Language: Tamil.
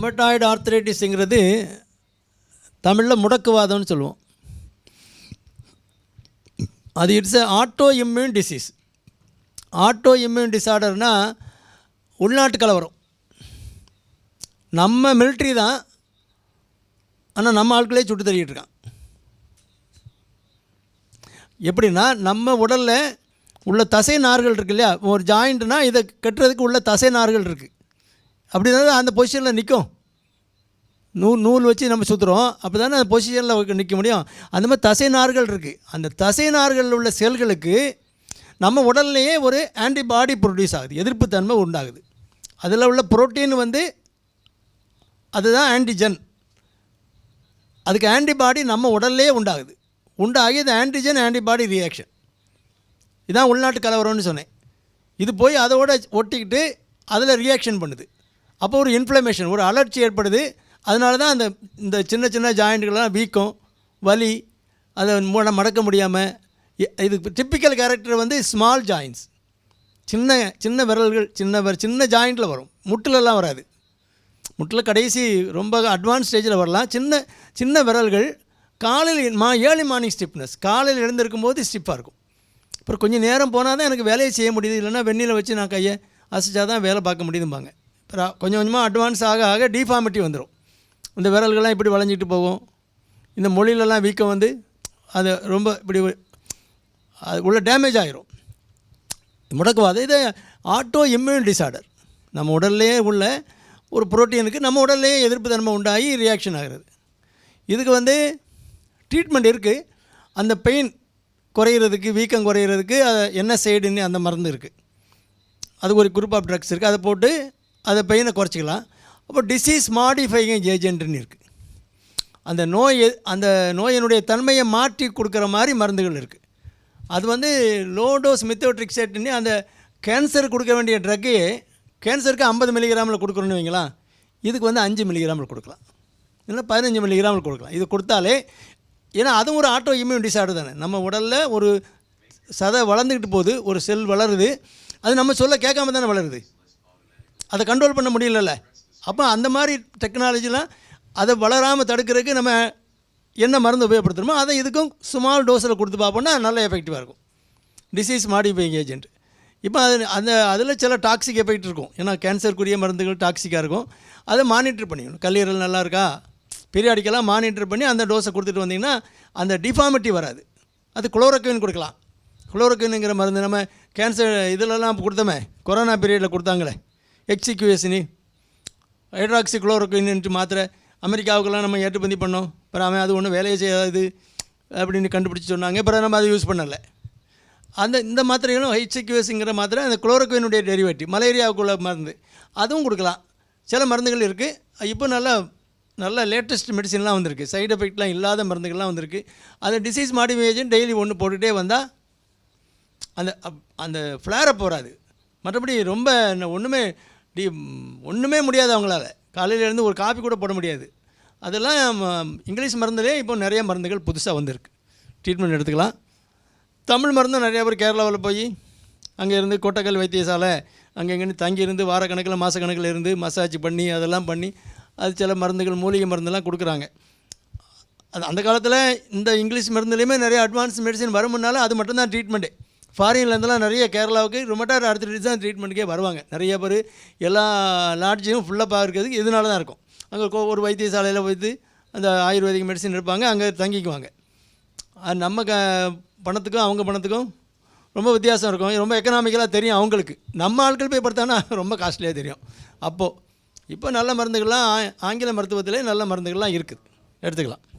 ருமட்டாய்டு ஆர்த்தரைட்டிஸுங்கிறது தமிழில் முடக்குவாதம்னு சொல்லுவோம். அது it's a autoimmune disease autoimmune டிசார்டர்னால் உள்நாட்டு கலவரம் நம்ம மிலிட்ரி தான். ஆனால் நம்ம ஆட்களே சுட்டு தள்ளிட்டு இருக்கான். எப்படின்னா நம்ம உடலில் உள்ள தசை நார்கள் இருக்கு இல்லையா? ஒரு ஜாயிண்ட்னா இதை கட்டுறதுக்கு உள்ள தசை நார்கள் இருக்குது அப்படி தானே அந்த பொசிஷனில் நிற்கும் நூல் நூல் வச்சு நம்ம சுற்றுறோம் அப்போ தானே அந்த பொசிஷனில் நிற்க முடியும். அந்த மாதிரி தசை நார்கள் இருக்குது அந்த தசை நார்களில் உள்ள செல்களுக்கு நம்ம உடல்லையே ஒரு ஆன்டிபாடி ப்ரொடியூஸ் ஆகுது. எதிர்ப்புத்தன்மை உண்டாகுது. அதில் உள்ள புரோட்டீன் வந்து அதுதான் ஆன்டிஜன் அதுக்கு ஆன்டிபாடி நம்ம உடல்லையே உண்டாகுது. உண்டாகி இது ஆன்டிஜன் ஆன்டிபாடி ரியாக்ஷன் இதான் உள்நாட்டு கலவரம்னு சொன்னேன். இது போய் அதோட ஒட்டிக்கிட்டு அதில் ரியாக்ஷன் பண்ணுது. அப்போ ஒரு இன்ஃப்ளமேஷன் ஒரு அலர்ச்சி ஏற்படுது. அதனால தான் அந்த இந்த சின்ன சின்ன ஜாயிண்ட்டுகள்லாம் வீக்கம் வலி அதை மூட மடக்க முடியாமல் இது டிப்பிக்கல் கேரக்டர் வந்து ஸ்மால் ஜாயின்ஸ் சின்ன சின்ன விரல்கள் சின்ன சின்ன ஜாயிண்ட்டில் வரும். முட்டிலெல்லாம் வராது. முட்டில் கடைசி ரொம்ப அட்வான்ஸ் ஸ்டேஜில் வரலாம். சின்ன சின்ன விரல்கள் காலையில் மா ஏர்லி மார்னிங் ஸ்டிப்னஸ் காலையில் எழுந்திருக்கும் போது ஸ்டிப்பாக இருக்கும். அப்புறம் கொஞ்சம் நேரம் போனால் தான் எனக்கு வேலையை செய்ய முடியுது. இல்லைன்னா வெந்நியில் வச்சு நான் கையை அசைச்சா தான் வேலை பார்க்க முடியுதும்பாங்க. கொஞ்சம் கொஞ்சமாக அட்வான்ஸ் ஆக ஆக டிஃபார்மிட்டி வந்துடும் இந்த விரல்கள்லாம் இப்படி வளைஞ்சிட்டு போகும். இந்த மொழியிலலாம் வீக்கம் வந்து அது ரொம்ப இப்படி அது உள்ள டேமேஜ் ஆகிரும் முடக்குவாது. இது ஆட்டோ இம்யூன் டிசார்டர் நம்ம உடல்லையே உள்ள ஒரு புரோட்டீனுக்கு நம்ம உடல்லையே எதிர்ப்பு தன்மை உண்டாகி ரியாக்ஷன் ஆகிறது. இதுக்கு வந்து ட்ரீட்மெண்ட் இருக்குது அந்த பெயின் குறையிறதுக்கு வீக்கம் குறையிறதுக்கு அது என்ன சைடுன்னு அந்த மருந்து இருக்குது அது ஒரு குரூப் ஆஃப் ட்ரக்ஸ் இருக்குது அதை போட்டு அதை பெயினை குறைச்சிக்கலாம். அப்போ டிசீஸ் மாடிஃபைங் ஏஜென்ட்னு இருக்குது அந்த நோய் அந்த நோயினுடைய தன்மையை மாற்றி கொடுக்குற மாதிரி மருந்துகள் இருக்குது அது வந்து லோடோஸ் மித்தோட்ரிக்ஸேட்னு அந்த கேன்சர் கொடுக்க வேண்டிய ட்ரக்கையே கேன்சருக்கு ஐம்பது மில்லிகிராமில் கொடுக்குறோன்னு வைங்களா இதுக்கு வந்து அஞ்சு மில்லிகிராமில் கொடுக்கலாம். இல்லை பதினஞ்சு மில்லிகிராமில் கொடுக்கலாம். இது கொடுத்தாலே ஏன்னா அதுவும் ஒரு ஆட்டோ இம்யூன் டிசார்டர் தானே. நம்ம உடலில் ஒரு சதை வளர்ந்துக்கிட்டு போகுது ஒரு செல் வளருது. அது நம்ம சொல்ல கேட்காம தானே வளருது. அதை கண்ட்ரோல் பண்ண முடியலல்ல. அப்போ அந்த மாதிரி டெக்னாலஜிலாம் அதை வளராமல் தடுக்கிறதுக்கு நம்ம என்ன மருந்து உபயோகப்படுத்துகிறோமோ அதை இதுக்கும் ஸ்மால் டோஸில் கொடுத்து பார்ப்போம்னா நல்ல எஃபெக்டிவாக இருக்கும். டிசீஸ் மாடிஃபைங் ஏஜென்ட் இப்போ அது அந்த அதில் சில டாக்ஸிக் எஃபெக்ட் இருக்கும். ஏன்னா கேன்சருக்குரிய மருந்துகள் டாக்ஸிக்காக இருக்கும். அதை மானிட்டர் பண்ணிக்கணும். கல்லீரல் நல்லா இருக்கா? பீரியாடிக்கெல்லாம் மானிட்டர் பண்ணி அந்த டோஸை கொடுத்துட்டு வந்தீங்கன்னா அந்த டிஃபார்மிட்டி வராது. அது குளோரோக்வின் கொடுக்கலாம். குளோரோக்வினுங்கிற மருந்து நம்ம கேன்சர் இதிலெல்லாம் கொடுத்தோமே கொரோனா பீரியடில் கொடுத்தாங்களே. எக்ஸிக்யூஎஸ்னி ஹைட்ராக்சி குளோரோக்வின்ட்டு மாத்திரை அமெரிக்காவுக்கெல்லாம் நம்ம ஏற்றுமதி பண்ணோம். அப்புறம் அவன் அது ஒன்றும் வேலையை செய்யாது அப்படின்னு கண்டுபிடிச்சி சொன்னாங்க. அப்புறம் நம்ம அதை யூஸ் பண்ணலை. அந்த இந்த மாத்திரைகளும் ஹெச்எக்யூஎஸ்ங்கிற மாத்திரை அந்த குளோரோக்வினுடைய டெரிவேட்டிவ் மலேரியாவுக்குள்ள மருந்து அதுவும் கொடுக்கலாம். சில மருந்துகள் இருக்குது இப்போ நல்லா நல்ல லேட்டஸ்ட் மெடிசன்லாம் வந்திருக்கு. சைடு எஃபெக்ட்லாம் இல்லாத மருந்துகள்லாம் வந்திருக்கு. அந்த டிசீஸ் மாடிஃபிகேஷன் டெய்லி ஒன்று போட்டுகிட்டே வந்தால் அந்த அப்- அந்த ஃப்ளேரப் போகாது மற்றபடி ரொம்ப என்ன ஒன்றுமே டி ஒன்றுமே முடியாது அவங்களால. காலையிலேருந்து ஒரு காப்பி கூட போட முடியாது. அதெல்லாம் ம, இங்கிலீஷ் மருந்துலேயே இப்போ நிறைய மருந்துகள் புதுசாக வந்திருக்கு. ட்ரீட்மெண்ட் எடுத்துக்கலாம். தமிழ் மருந்தும் நிறையா பேர் கேரளாவில் போய் அங்கே இருந்து கோட்டக்கல் வைத்தியசாலை அங்கே இங்கேன்னு தங்கியிருந்து வாரக்கணக்கில் மாதக்கணக்கில் இருந்து மசாஜ் பண்ணி அதெல்லாம் பண்ணி அது சில மருந்துகள் மூலிகை மருந்தெல்லாம் கொடுக்குறாங்க. அது அந்த காலத்தில் இந்த இங்கிலீஷ் மருந்துலேயுமே நிறைய அட்வான்ஸ் மெடிசன் வருமுன்னால அது மட்டும்தான் ட்ரீட்மெண்ட்டு ஃபாரின்லேருந்துலாம் நிறைய கேரளாவுக்கு ரொமட்டார் ஆர்த்தரைட்டிஸ் தான் ட்ரீட்மெண்ட்டுக்கே வருவாங்க. நிறைய பேர் எல்லா லாட்ஜையும் ஃபுல்லாக பார்க்கறதுக்கு இதனால தான் இருக்கும். அங்கே கோ- ஒரு வைத்தியசாலையில் போய்த்து அந்த ஆயுர்வேதிக் மெடிசன் இருப்பாங்க அங்கே தங்கிக்குவாங்க. அது நம்ம க பணத்துக்கும் அவங்க பணத்துக்கும் ரொம்ப வித்தியாசம் இருக்கும். ரொம்ப எக்கனாமிக்கலாக தெரியும் அவங்களுக்கு. நம்ம ஆட்கள் போய் படுத்தானா ரொம்ப காஸ்ட்லியாக தெரியும். அப்போது இப்போ நல்ல மருந்துகள்லாம் ஆ- ஆங்கில மருத்துவத்திலே நல்ல மருந்துகள்லாம் இருக்குது. எடுத்துக்கலாம்.